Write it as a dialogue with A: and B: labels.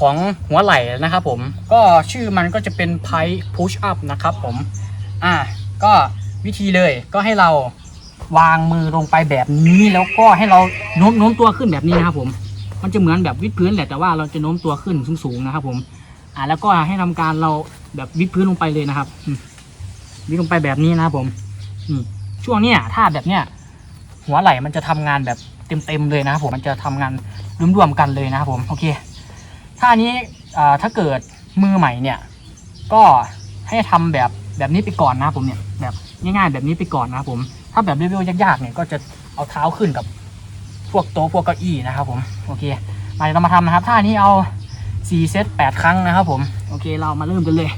A: ของหัวไหล่นะครับผมก็ชื่อมันก็จะเป็น pipe push up นะครับผมอ่าก็วิธีเลยก็ให้เราวางมือลงไปแบบนี้แล้วก็ให้เราโน้มโน้มตัวขึ้นแบบนี้นะครับผมมันจะเหมือนแบบวิดพื้นแหละแต่ว่าเราจะโน้มตัวขึ้นสูงๆนะครับผมอ่าแล้วก็ให้ทำการเราแบบวิดพื้นลงไปเลยนะครับวิดลงไปแบบนี้นะครับผมช่วงเนี้ยถ้าแบบเนี้ยหัวไหล่มันจะทำงานแบบเต็มๆเลยนะครับผมมันจะทำงานร่วมๆกันเลยนะครับผมโอเค ท่านี้ถ้าเกิดมือใหม่เนี่ย ก็ให้ทำแบบแบบนี้ไปก่อนนะผมเนี่ยแบบง่ายๆแบบนี้ไปก่อนนะผม ถ้าแบบเรียวๆยากๆเนี่ยก็จะเอาเท้าขึ้นกับพวกโต๊ะพวกเก้าอี้นะครับผมโอเคมาเดี๋ยวเรามาทำนะครับท่านี้เอา4เซต8ครั้งนะครับผมโอเคเรามาเริ่มกันเลย